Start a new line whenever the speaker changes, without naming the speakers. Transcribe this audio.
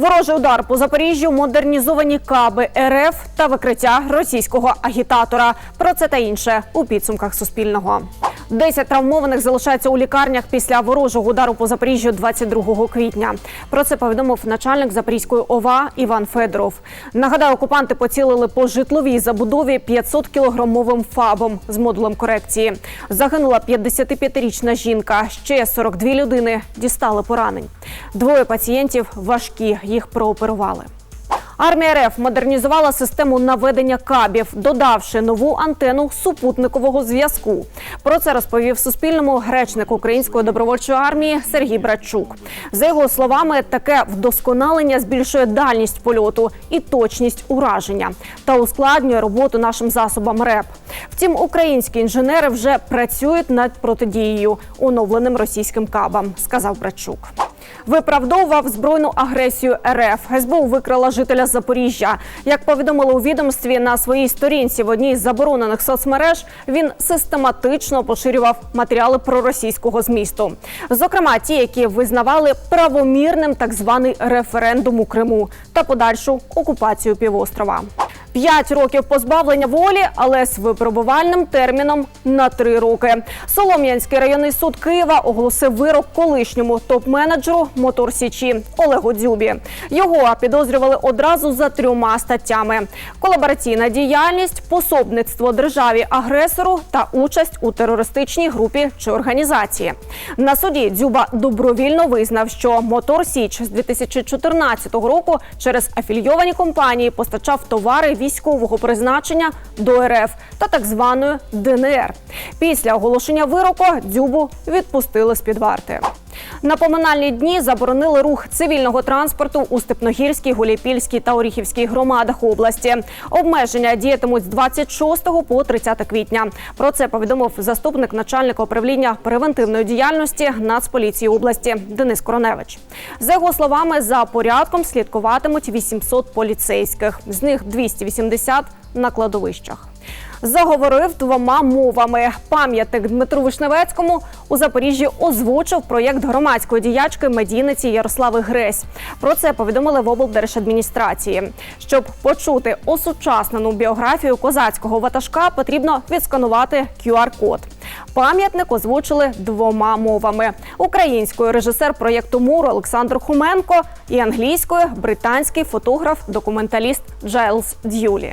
Ворожий удар по Запоріжжю, модернізовані каби РФ та викриття російського агітатора. Про це та інше у підсумках Суспільного. Десять травмованих залишаються у лікарнях після ворожого удару по Запоріжжю 22 квітня. Про це повідомив начальник Запорізької ОВА Іван Федоров. Нагадаю, окупанти поцілили по житловій забудові 500 кілограмовим фабом з модулем корекції. Загинула 55-річна жінка. Ще 42 людини дістали поранень. Двоє пацієнтів важкі. Їх прооперували. Армія РФ модернізувала систему наведення кабів, додавши нову антенну супутникового зв'язку. Про це розповів Суспільному речник Української добровольчої армії Сергій Братчук. За його словами, таке вдосконалення збільшує дальність польоту і точність ураження та ускладнює роботу нашим засобам РЕП. Втім, українські інженери вже працюють над протидією оновленим російським кабам, сказав Братчук. Виправдовував збройну агресію РФ. СБУ викрала жителя Запоріжжя. Як повідомили у відомстві на своїй сторінці в одній з заборонених соцмереж, він систематично поширював матеріали проросійського змісту. Зокрема, ті, які визнавали правомірним так званий референдум у Криму та подальшу окупацію півострова. П'ять років позбавлення волі, але з випробувальним терміном на три роки. Солом'янський районний суд Києва оголосив вирок колишньому топ-менеджеру Мотор Січі Олегу Дзюбі. Його підозрювали одразу за трьома статтями: колабораційна діяльність, пособництво державі агресору та участь у терористичній групі чи організації. На суді Дзюба добровільно визнав, що Мотор Січ з 2014 року через афільйовані компанії постачав товари військового призначення до РФ та так званої ДНР. Після оголошення вироку Дзюбу відпустили з під варти. На поминальні дні заборонили рух цивільного транспорту у Степногірській, Гуляйпільській та Оріхівській громадах області. Обмеження діятимуть з 26 по 30 квітня. Про це повідомив заступник начальника управління превентивної діяльності Нацполіції області Денис Короневич. За його словами, за порядком слідкуватимуть 800 поліцейських, з них 280 на кладовищах. Заговорив двома мовами. Пам'ятник Дмитру Вишневецькому у Запоріжжі озвучив проєкт громадської діячки медійниці Ярослави Гресь. Про це повідомили в облдержадміністрації. Щоб почути осучаснену біографію козацького ватажка, потрібно відсканувати QR-код. Пам'ятник озвучили двома мовами: українською режисер проєкту Мур Олександр Хуменко і англійською британський фотограф, документаліст Джайлз Д'юлі.